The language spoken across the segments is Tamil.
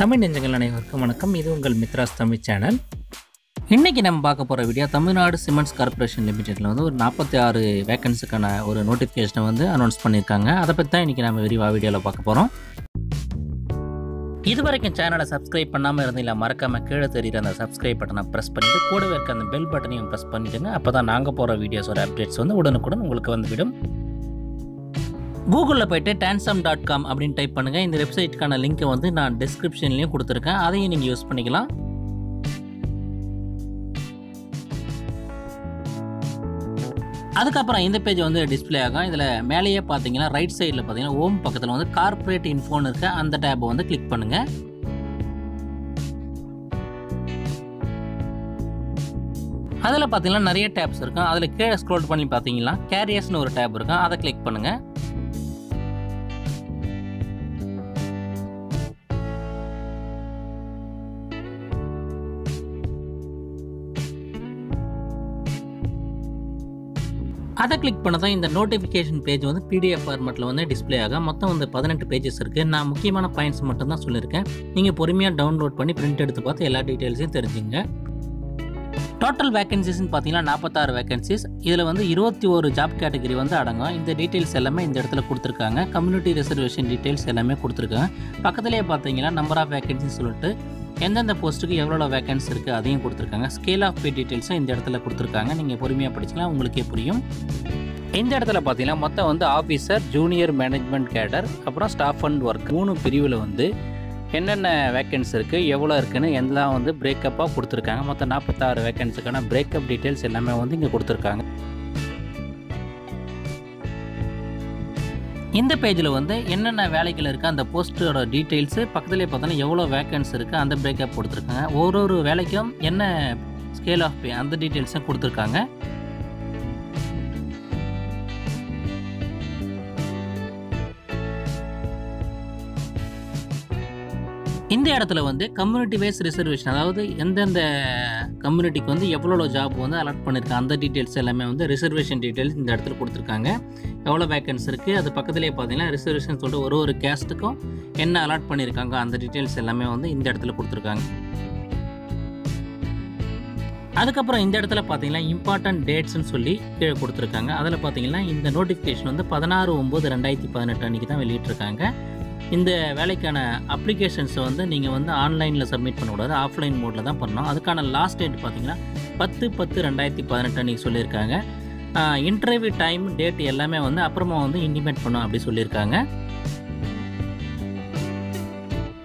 தமிழ் நெஞ்சங்கள் அனைவருக்கும் வணக்கம். இது உங்கள் மித்ராஸ் தமிழ் சேனல். இன்றைக்கி நம்ம பார்க்க போகிற வீடியோ தமிழ்நாடு சிமெண்ட்ஸ் கார்ப்பரேஷன் லிமிடெட்டில் வந்து ஒரு நாற்பத்தி ஆறு வேகன்ஸுக்கான ஒரு நோட்டிஃபிகேஷனை வந்து அனௌன்ஸ் பண்ணியிருக்காங்க. அதை பற்றி தான் இன்றைக்கி நம்ம விரிவாக வீடியோவில் பார்க்க போகிறோம் இது வரைக்கும் சேனலை சப்ஸ்கிரைப் பண்ணாமல் இருந்தீங்களா மறக்காமல் கீழே தெரியுற அந்த சப்ஸ்கிரைப் பட்டனை ப்ரெஸ் பண்ணிவிட்டு கூடவே இருக்க அந்த பெல் பட்டனையும் ப்ரெஸ் பண்ணிவிடுங்க அப்போ தான் நாங்கள் போகிற வீடியோஸோட அப்டேட்ஸ் வந்து உடனுக்குடன் உங்களுக்கு வந்துவிடும் கூகுளில் போயிட்டு டான்சம் டாட் காம் அப்படின்னு டைப் பண்ணுங்கள் இந்த வெப்சைட்டுக்கான லிங்க்கை வந்து நான் டிஸ்கிரிப்ஷன்லேயும் கொடுத்துருக்கேன். அதையும் நீங்கள் யூஸ் பண்ணிக்கலாம். அதுக்கப்புறம் இந்த பேஜ் வந்து டிஸ்ப்ளே ஆகும். இதில் மேலேயே பார்த்தீங்கன்னா ரைட் சைடில் பார்த்தீங்கன்னா ஓம் பக்கத்தில் வந்து கார்ப்பரேட் இன்ஃபோன் இருக்க. அந்த டேப்பை வந்து கிளிக் பண்ணுங்கள் அதில் பார்த்தீங்கன்னா நிறைய டேப்ஸ் இருக்கும். அதில் கீழே ஸ்க்ரோல் பண்ணி பார்த்தீங்கன்னா கேரியர்ஸ்னு ஒரு டேப் இருக்கும். அதை கிளிக் பண்ணுங்கள் அதை கிளிக் பண்ண தான் இந்த நோட்டிஃபிகேஷன் பேஜ் வந்து பிடிஎஃப் ஃபார்மெட்டில் வந்து டிஸ்ப்ளே ஆகும் மொத்தம் வந்து பதினெட்டு பேஜஸ் இருக்குது நான் முக்கியமான பாயிண்ட்ஸ் மட்டும் தான் சொல்லியிருக்கேன். நீங்கள் பொறுமையாக டவுன்லோட் பண்ணி பிரிண்ட் எடுத்து பார்த்து எல்லா டீட்டெயில்ஸையும் தெரிஞ்சுங்க. டோட்டல் வேகன்சிஸ்ன்னு பார்த்தீங்கன்னா நாற்பத்தாறு வேகன்சிஸ் இதில் வந்து இருபத்தி ஒரு ஜாப் கேட்டகரி வந்து அடங்கும். இந்த டீட்டெயில்ஸ் எல்லாமே இந்த இடத்துல கொடுத்துருக்காங்க. கம்யூனிட்டி ரிசர்வேஷன் டீட்டெயில்ஸ் எல்லாமே கொடுத்துருக்காங்க. பக்கத்துலேயே பார்த்தீங்கன்னா நம்பர் ஆஃப் வேகன்சின்னு சொல்லிட்டு எந்தெந்த போஸ்ட்டுக்கு எவ்வளோ வேகன்ஸ் இருக்குது அதையும் கொடுத்துருக்காங்க. ஸ்கேல் ஆஃப் பே டீட்டெயில்ஸும் இந்த இடத்துல கொடுத்துருக்காங்க. நீங்கள் பொறுமையாக படிச்சிக்கலாம் உங்களுக்கே புரியும். இந்த இடத்துல பார்த்தீங்கன்னா மொத்தம் வந்து ஆஃபீஸர் ஜூனியர் மேனேஜ்மெண்ட் கேடர் அப்புறம் ஸ்டாஃப் அண்ட் ஒர்க் மூணு பிரிவில் வந்து என்னென்ன வேக்கன்ஸ் இருக்குது எவ்வளோ இருக்குன்னு எல்லாம் வந்து பிரேக்கப்பாக கொடுத்துருக்காங்க. மொத்தம் நாற்பத்தாறு வேக்கன்ஸுக்கான பிரேக்கப் டீட்டெயில்ஸ் எல்லாமே வந்து இங்கே கொடுத்துருக்காங்க. இந்த பேஜில் வந்து என்னென்ன வேலைகள் இருக்குது அந்த போஸ்ட்டோட டீட்டெயில்ஸு பக்கத்துலேயே பார்த்தோன்னா எவ்வளோ வேக்கன்ஸ் இருக்குது அந்த பிரேக்கப் கொடுத்துருக்காங்க. ஒரு ஒரு வேலைக்கும் என்ன ஸ்கேல் ஆஃப் பே அந்த டீட்டெயில்ஸும் கொடுத்துருக்காங்க. இந்த இடத்துல வந்து கம்யூனிட்டி வைஸ் ரிசர்வேஷன் அதாவது எந்தெந்த கம்யூனிட்டிக்கு வந்து எவ்வளோ ஜாப் வந்து அலாட் பண்ணியிருக்காங்க அந்த டீட்டெயில்ஸ் எல்லாமே வந்து ரிசர்வேஷன் டீட்டெயில்ஸ் இந்த இடத்துல கொடுத்துருக்காங்க. எவ்வளோ வேக்கன்ஸ் இருக்குது அது பக்கத்துலேயே பார்த்தீங்கன்னா ரிசர்வேஷன் சொல்லிட்டு ஒரு ஒரு கேஸ்ட்டுக்கும் என்ன அலாட் பண்ணியிருக்காங்க அந்த டீட்டெயில்ஸ் எல்லாமே வந்து இந்த இடத்துல கொடுத்துருக்காங்க. அதுக்கப்புறம் இந்த இடத்துல பார்த்தீங்கன்னா இம்பார்ட்டன்ட் டேட்ஸ்னு சொல்லி கீழே கொடுத்துருக்காங்க. அதில் பார்த்தீங்கன்னா இந்த நோட்டிஃபிகேஷன் வந்து பதினாறு ஒம்பது ரெண்டாயிரத்தி பதினெட்டு அன்றைக்கி தான் வெளியிட்டிருக்காங்க. இந்த வேலைக்கான அப்ளிகேஷன்ஸை வந்து நீங்கள் வந்து ஆன்லைனில் சப்மிட் பண்ணக்கூடாது ஆஃப்லைன் மோடில் தான் பண்ணணும். அதுக்கான லாஸ்ட் டேட் பார்த்தீங்கன்னா பத்து பத்து ரெண்டாயிரத்தி பதினெட்டு அன்றைக்கி சொல்லியிருக்காங்க. இன்டர்வியூ டைம் டேட் எல்லாமே வந்து அப்புறமா வந்து இன்டிமேட் பண்ணும் அப்படி சொல்லியிருக்காங்க.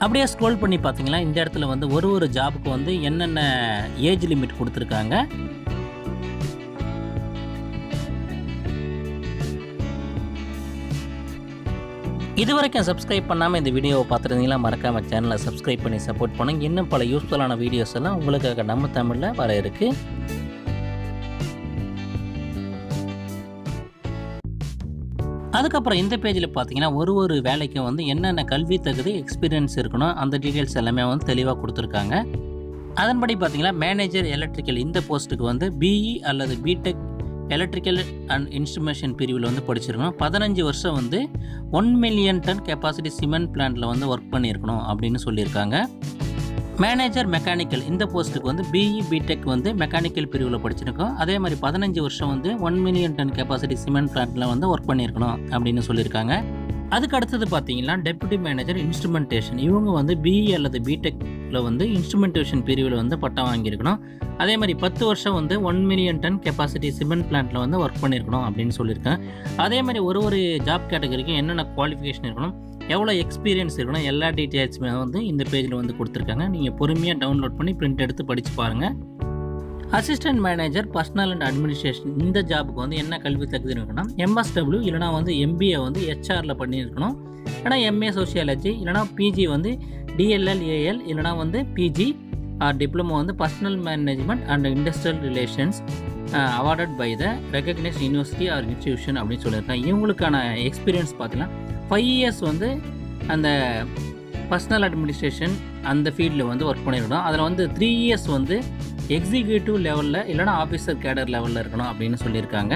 அப்படியே ஸ்க்ரோல் பண்ணி பார்த்தீங்கன்னா இந்த இடத்துல வந்து ஒரு ஒரு ஜாபுக்கு வந்து என்னென்ன ஏஜ் லிமிட் கொடுத்துருக்காங்க? இது வரைக்கும் சப்ஸ்கிரைப் பண்ணாமல் இந்த வீடியோவை பார்த்துருந்தீங்களா மறக்காமல் சேனலை சப்ஸ்கிரைப் பண்ணி சப்போர்ட் பண்ணுங்க. இன்னும் பல யூஸ்ஃபுல்லான வீடியோஸ் எல்லாம் உங்களுக்காக நம்ம தமிழில் வர இருக்கு. அதுக்கப்புறம் இந்த பேஜில் பார்த்தீங்கன்னா ஒரு ஒரு வேலைக்கும் வந்து என்னென்ன கல்வி தகுதி எக்ஸ்பீரியன்ஸ் இருக்கணும் அந்த டீட்டெயில்ஸ் எல்லாமே வந்து தெளிவாக கொடுத்துருக்காங்க. அதன்படி பார்த்தீங்கன்னா மேனேஜர் எலக்ட்ரிக்கல் இந்த போஸ்ட்டுக்கு வந்து பிஇ அல்லது பிடெக் எலக்ட்ரிக்கல் அண்ட் இன்ஸ்ட்ருமேஷன் பிரிவில் வந்து படிச்சிருக்கணும். பதினஞ்சு வருஷம் வந்து one million ton capacity cement பிளான்ட்டில் வந்து ஒர்க் பண்ணியிருக்கணும் அப்படின்னு சொல்லியிருக்காங்க. மேனேஜர் மெக்கானிக்கல் இந்த போஸ்ட்டுக்கு வந்து பிஇ பிடெக் வந்து மெக்கானிக்கல் பிரிவில் படிச்சிருக்கோம். அதே மாதிரி பதினஞ்சு வருஷம் வந்து one million ton capacity cement பிளான்ட்டில் வந்து ஒர்க் பண்ணியிருக்கணும் அப்படின்னு சொல்லியிருக்காங்க. அதுக்கு அடுத்தது பார்த்தீங்கன்னா டெப்யூட்டி மேனேஜர் இன்ஸ்ட்ருமெண்டேஷன் இவங்க வந்து பிஇ அல்லது பிடெக்கில் வந்து இன்ஸ்ட்ருமெண்டேஷன் பிரிவில் வந்து பட்டம் வாங்கியிருக்கணும். அதே மாதிரி பத்து வருஷம் வந்து one million ton capacity cement பிளான்ட்டில் வந்து ஒர்க் பண்ணியிருக்கணும் அப்படின்னு சொல்லியிருக்கேன். அதே மாதிரி ஒரு ஒரு ஜாப் கேட்டகரிக்கும் என்னென்ன குவாலிஃபிகேஷன் இருக்கணும் எவ்வளோ எக்ஸ்பீரியன்ஸ் இருக்கணும் எல்லா டீட்டெயில்ஸுமே வந்து இந்த பேஜில் வந்து கொடுத்துருக்காங்க. நீங்கள் பொறுமையாக டவுன்லோட் பண்ணி பிரிண்ட் எடுத்து படித்து பாருங்கள் assistant manager personal and administration இந்த ஜாபுக்கு வந்து என்ன கல்வி தகுதி இருக்கணும்? எம்எஸ்டபிள்யூ இல்லைனா வந்து எம்பிஏ வந்து ஹெச்ஆரில் பண்ணியிருக்கணும். இல்லைனா எம்ஏ சோசியாலஜி இல்லைனா பிஜி வந்து டிஎல்எல்ஏஎல் இல்லைனா வந்து பிஜி டிப்ளமோ வந்து personal management and industrial relations awarded by the recognise university or institution அப்படின்னு சொல்லியிருக்காங்க. இவங்களுக்கான எக்ஸ்பீரியன்ஸ் பார்த்தீங்கன்னா ஃபைவ் இயர்ஸ் வந்து அந்த பர்சனல் அட்மினிஸ்ட்ரேஷன் அந்த ஃபீல்டில் வந்து ஒர்க் பண்ணியிருக்கணும். அதில் வந்து த்ரீ இயர்ஸ் வந்து எக்ஸிக்யூட்டிவ் லெவலில் இல்லைனா ஆஃபீஸர் கேடர் லெவலில் இருக்கணும் அப்படின்னு சொல்லியிருக்காங்க.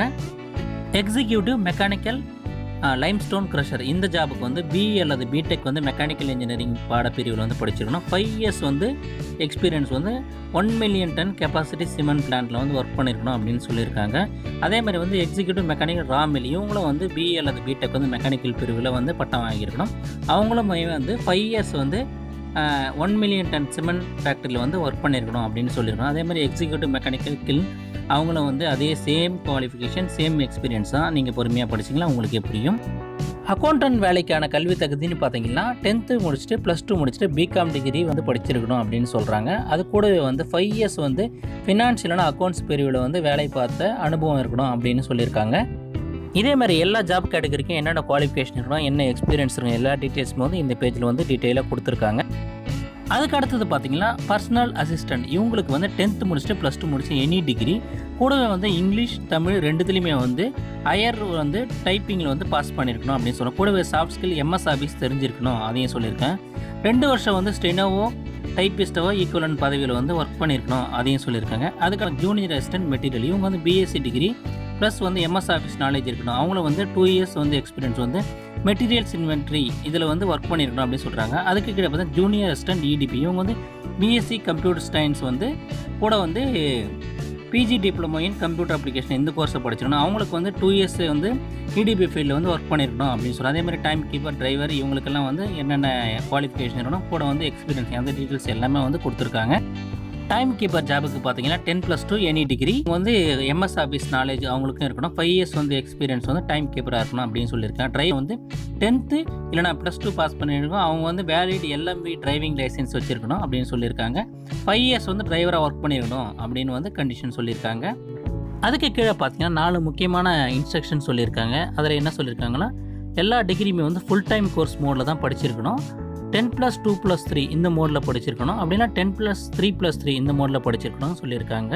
Executive mechanical lime stone crusher இந்த ஜாபுக்கு வந்து பிஇ அல்லது பிடெக் வந்து மெக்கானிக்கல் இன்ஜினியரிங் பாடப்பிரிவில் வந்து படிச்சிருக்கணும். ஃபைவ் இயர்ஸ் வந்து எக்ஸ்பீரியன்ஸ் வந்து one million ton capacity cement பிளான்ட்டில் வந்து ஒர்க் பண்ணியிருக்கணும் அப்படின்னு சொல்லியிருக்காங்க. அதே மாதிரி வந்து எக்ஸிக்யூட்டிவ் மெக்கானிக்கல் ரா மில் இவங்களும் வந்து பிஇ அல்லது பிடெக் வந்து மெக்கானிக்கல் பிரிவில் வந்து பட்டம் வாங்கியிருக்கணும். அவங்களும் வந்து ஃபைவ் இயர்ஸ் வந்து ஒன் மில்லியன் டன் சிமெண்ட் ஃபேக்ட்ரியில் வந்து ஒர்க் பண்ணியிருக்கணும் அப்படின்னு சொல்லியிருக்கணும். அதே மாதிரி எக்ஸிக்யூட்டிவ் மெக்கானிக்கல் கில் அவங்களும் வந்து அதே சேம் குவாலிஃபிகேஷன் சேம் எக்ஸ்பீரியன்ஸ் தான் நீங்கள் பொறுமையாக படிச்சிங்களா உங்களுக்கு புரியும். அக்கௌண்டன்ட் வேலைக்கான கல்வி தகுதின்னு பார்த்தீங்கன்னா டென்த்து முடிச்சுட்டு ப்ளஸ் டூ முடிச்சுட்டு பிகாம் டிகிரி வந்து படிச்சிருக்கணும் அப்படின்னு சொல்கிறாங்க அது கூடவே வந்து ஃபைவ் இயர்ஸ் வந்து ஃபினான்ஷியலான அக்கௌண்ட்ஸ் பிரிவில் வந்து வேலை பார்த்த அனுபவம் இருக்கணும் அப்படின்னு சொல்லியிருக்காங்க. இதே மாதிரி எல்லா ஜாப் கேட்டகரிக்கும் என்னென்ன குவாலிஃபிகேஷன் இருக்கணும் என்ன எக்ஸ்பீரியன்ஸ் இருக்கணும் எல்லா டீட்டெயில்ஸும் வந்து இந்த பேஜில் வந்து டீட்டெயிலாக கொடுத்துருக்காங்க. அதுக்கு அடுத்தது பார்த்தீங்கன்னா பர்சனல் அசிஸ்டன்ட் இவங்களுக்கு வந்து டென்த்து முடிச்சுட்டு ப்ளஸ் டூ முடிச்சு எனி டிகிரி கூடவே வந்து இங்கிலீஷ் தமிழ் ரெண்டுத்துலேயுமே வந்து ஹையர் வந்து டைப்பிங்கில் வந்து பாஸ் பண்ணியிருக்கணும் அப்படின்னு சொல்லுவோம் கூடவே சாஃப்ட் ஸ்கில் எம்எஸ் ஆஃபீஸ் தெரிஞ்சிருக்கணும் அதையும் சொல்லியிருக்கேன். ரெண்டு வருஷம் வந்து ஸ்டெனோவோ டைப்பிஸ்டவோ ஈக்குவலன் பதவியில் வந்து ஒர்க் பண்ணியிருக்கணும் அதையும் சொல்லியிருக்காங்க. அதுக்கான ஜூனியர் அசிஸ்டன்ட் மெட்டீரியல் இவங்க வந்து பிஎஸ்சி டிகிரி ப்ளஸ் வந்து எம்எஸ் ஆஃபீஸ் நாலேஜ் இருக்கணும். அவங்களும் வந்து டூ இயர்ஸ் வந்து எக்ஸ்பீரியன்ஸ் வந்து மெட்டீரியல்ஸ் இன்வென்ட்ரி இதில் வந்து ஒர்க் பண்ணியிருக்கணும் அப்படின்னு சொல்கிறாங்க அதுக்கு கீழே பார்த்தா ஜூனியர் அசிஸ்டன்ட் இடிபி இவங்க வந்து பிஎஸ்சி கம்ப்யூட்டர் சயின்ஸ் வந்து கூட வந்து PG diploma in computer application இந்த கோர்ஸை படிச்சிருக்கணும். அவங்களுக்கு வந்து டூ இயர்ஸ் வந்து இடிபி ஃபீல்டில் வந்து ஒர்க் பண்ணியிருக்கணும் அப்படின்னு சொல்லி அதே மாதிரி டைம் கீப்பர் டிரைவர் இவங்களுக்கெல்லாம் வந்து என்னென்ன குவாலிஃபிகேஷன் இருக்கணும் கூட வந்து எக்ஸ்பீரியன்ஸ் அந்த டீட்டெயில்ஸ் எல்லாமே வந்து கொடுத்துருக்காங்க. டைம் கீப்பர் ஜாபுக்கு பார்த்தீங்கன்னா ten plus two any degree வந்து எம்எஸ் ஆஃபீஸ் நாலேஜ் அவங்களுக்கும் இருக்கணும். ஃபைவ் இயர்ஸ் வந்து எக்ஸ்பீரியன்ஸ் வந்து டைம் கீப்பராக இருக்கணும் அப்படின்னு சொல்லியிருக்கேன் ட்ரைவ் வந்து டென்த்து இல்லைனா ப்ளஸ் டூ பாஸ் பண்ணியிருக்கோம். அவங்க வந்து வேலிட் எல்எம்பி டிரைவிங் லைசன்ஸ் வச்சுருக்கணும் அப்படின்னு சொல்லியிருக்காங்க. ஃபைவ் இயர்ஸ் வந்து டிரைவராக ஒர்க் பண்ணியிருக்கணும் அப்படின்னு வந்து கண்டிஷன் சொல்லியிருக்காங்க. அதுக்கு கீழே பார்த்தீங்கன்னா நாலு முக்கியமான இன்ஸ்ட்ரக்ஷன் சொல்லியிருக்காங்க. அதில் என்ன சொல்லியிருக்காங்கன்னா எல்லா டிகிரியுமே வந்து ஃபுல் டைம் கோர்ஸ் மோடில் தான் படிச்சிருக்கணும். Ten plus two plus three இந்த மோடில் படிச்சிருக்கணும். அப்படின்னா ten plus three plus three இந்த மோடில் படிச்சிருக்கணும்னு சொல்லியிருக்காங்க.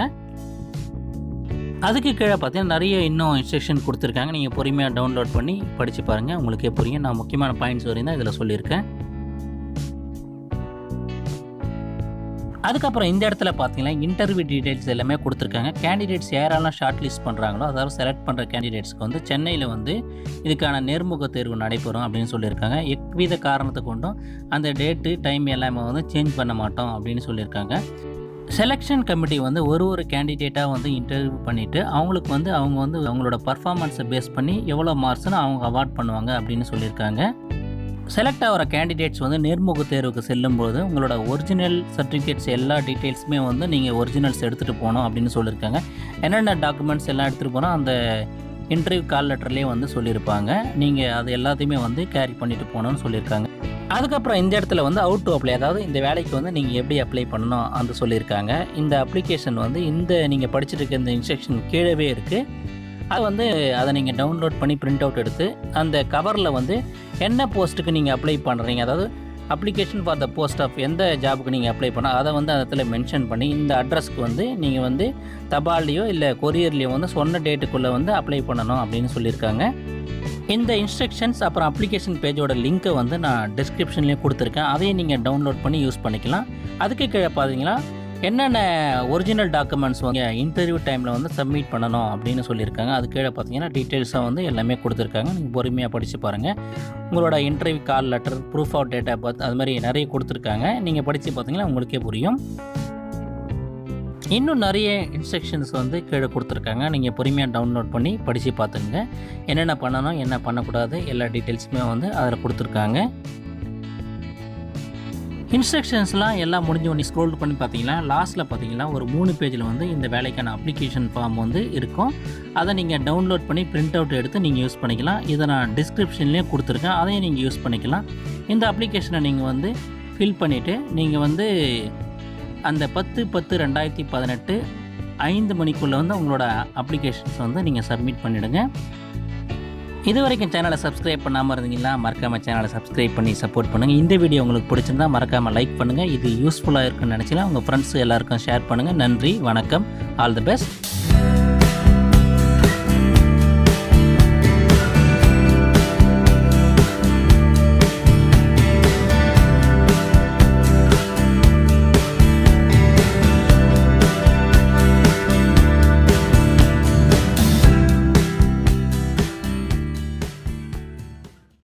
அதுக்கு கீழே பார்த்தீங்கன்னா நிறைய இன்னும் இன்ஸ்ட்ரக்ஷன் கொடுத்துருக்காங்க. நீங்கள் பொறுமையாக டவுன்லோட் பண்ணி படித்து பாருங்கள் உங்களுக்கே புரியும். நான் முக்கியமான பாயிண்ட்ஸ் வரையும் தான் இதில் சொல்லியிருக்கேன். அதுக்கப்புறம் இந்த இடத்துல பார்த்தீங்கன்னா இன்டர்வியூ டீடைல்ஸ் எல்லாமே கொடுத்துருக்காங்க. கேண்டிடேட்ஸ் யாரெல்லாம் ஷார்ட் லிஸ்ட் பண்ணுறாங்களோ அதாவது செலக்ட் பண்ணுற கேண்டிடேட்ஸ்க்கு வந்து சென்னையில் வந்து இதுக்கான நேர்முக தேர்வு நடைபெறும் அப்படின்னு சொல்லியிருக்காங்க. எவ்வித காரணத்தை கொண்டும் அந்த டேட்டு டைம் எல்லாமே வந்து சேஞ்ச் பண்ண மாட்டோம் அப்படின்னு சொல்லியிருக்காங்க. செலெக்ஷன் கமிட்டி வந்து ஒரு ஒரு கேண்டிடேட்டாக வந்து இன்டர்வியூ பண்ணிவிட்டு அவங்களுக்கு வந்து அவங்க வந்து அவங்களோட பர்ஃபார்மன்ஸை பேஸ் பண்ணி எவ்வளோ மார்க்ஸ்னு அவங்க அவார்ட் பண்ணுவாங்க அப்படின்னு சொல்லியிருக்காங்க. செலக்ட் ஆகிற கேண்டிடேட்ஸ் வந்து நேர்முக தேர்வுக்கு செல்லும்போது உங்களோட ஒரிஜினல் சர்டிஃபிகேட்ஸ் எல்லா டீட்டெயில்ஸுமே வந்து நீங்கள் ஒரிஜினல்ஸ் எடுத்துகிட்டு போகணும் அப்படின்னு சொல்லியிருக்காங்க. என்னென்ன டாக்குமெண்ட்ஸ் எல்லாம் எடுத்துகிட்டு போனால் அந்த இன்டர்வியூ கால் லெட்டர்லேயே வந்து சொல்லியிருப்பாங்க. நீங்கள் அது எல்லாத்தையுமே வந்து கேரி பண்ணிட்டு போகணும்னு சொல்லியிருக்காங்க. அதுக்கப்புறம் இந்த இடத்துல வந்து அவுட் டு அப்ளை அதாவது இந்த வேலைக்கு வந்து நீங்கள் எப்படி அப்ளை பண்ணணும் அந்த சொல்லியிருக்காங்க. இந்த அப்ளிகேஷன் வந்து இந்த நீங்கள் படிச்சுட்டு இருக்க இந்த இன்ஸ்ட்ரக்ஷன் கீழவே இருக்குது அது வந்து அதை நீங்கள் டவுன்லோட் பண்ணி பிரிண்ட் அவுட் எடுத்து அந்த கவரில் வந்து என்ன போஸ்ட்டுக்கு நீங்கள் அப்ளை பண்ணுறீங்க அதாவது application for the post of எந்த ஜாபுக்கு நீங்கள் அப்ளை பண்ணால் அதை வந்து அந்த இடத்துல மென்ஷன் பண்ணி இந்த அட்ரஸ்க்கு வந்து நீங்கள் வந்து தபால்லையோ இல்லை கொரியர்லேயோ வந்து சொன்ன டேட்டுக்குள்ளே வந்து அப்ளை பண்ணணும் அப்படின்னு சொல்லியிருக்காங்க. இந்த இன்ஸ்ட்ரக்ஷன்ஸ் அப்புறம் அப்ளிகேஷன் பேஜோட லிங்க்கை வந்து நான் டிஸ்கிரிப்ஷன்லேயும் கொடுத்துருக்கேன். அதையும் நீங்கள் டவுன்லோட் பண்ணி யூஸ் பண்ணிக்கலாம். அதுக்கு கீழே பார்த்தீங்கன்னா என்னென்ன ஒரிஜினல் டாக்குமெண்ட்ஸ் வந்து இன்டர்வியூ டைமில் வந்து சப்மிட் பண்ணணும் அப்படின்னு சொல்லியிருக்காங்க? அது கீழே பார்த்தீங்கன்னா டீட்டெயில்ஸாக வந்து எல்லாமே கொடுத்துருக்காங்க. நீங்கள் பொறுமையாக படித்து பாருங்கள் உங்களோட interview call letter proof of data birth அது மாதிரி நிறைய கொடுத்துருக்காங்க. நீங்கள் படித்து பார்த்தீங்கன்னா உங்களுக்கே புரியும். இன்னும் நிறைய இன்ஸ்ட்ரக்ஷன்ஸ் வந்து கீழே கொடுத்துருக்காங்க. நீங்கள் பொறுமையாக டவுன்லோட் பண்ணி படித்து பார்த்துங்க என்னென்ன பண்ணணும் என்ன பண்ணக்கூடாது எல்லா டீட்டெயில்ஸுமே வந்து அதில் கொடுத்துருக்காங்க. இன்ஸ்ட்ரக்ஷன்ஸ்லாம் எல்லாம் முடிஞ்ச உடனே ஸ்க்ரோல் பண்ணி பார்த்தீங்கன்னா லாஸ்ட்டில் பார்த்தீங்கன்னா ஒரு மூணு பேஜில் வந்து இந்த வேலைக்கான அப்ளிகேஷன் ஃபார்ம் வந்து இருக்கும். அதை நீங்கள் டவுன்லோட் பண்ணி பிரிண்ட் அவுட் எடுத்து நீங்கள் யூஸ் பண்ணிக்கலாம். இதை நான் டிஸ்கிரிப்ஷன்லேயே கொடுத்துருக்கேன். அதையும் நீங்கள் யூஸ் பண்ணிக்கலாம். இந்த அப்ளிகேஷனை நீங்கள் வந்து ஃபில் பண்ணிவிட்டு நீங்கள் வந்து அந்த பத்து பத்து ரெண்டாயிரத்தி பதினெட்டு ஐந்து மணிக்குள்ளே வந்து உங்களோட அப்ளிகேஷன்ஸ் வந்து நீங்கள் சப்மிட் பண்ணிவிடுங்க இது வரைக்கும் சேனலை சப்ஸ்கிரைப் பண்ணாமல் இருந்தீங்கன்னா மறக்காமல் சேனலை சப்ஸ்கிரைப் பண்ணி சப்போர்ட் பண்ணுங்கள் இந்த வீடியோ உங்களுக்கு பிடிச்சிருந்தா மறக்காமல் லைக் பண்ணுங்கள் இது யூஸ்ஃபுல்லாக இருக்குன்னு நினச்சினா உங்கள் ஃப்ரெண்ட்ஸ் எல்லாருக்கும் ஷேர் பண்ணுங்கள் நன்றி வணக்கம். All the best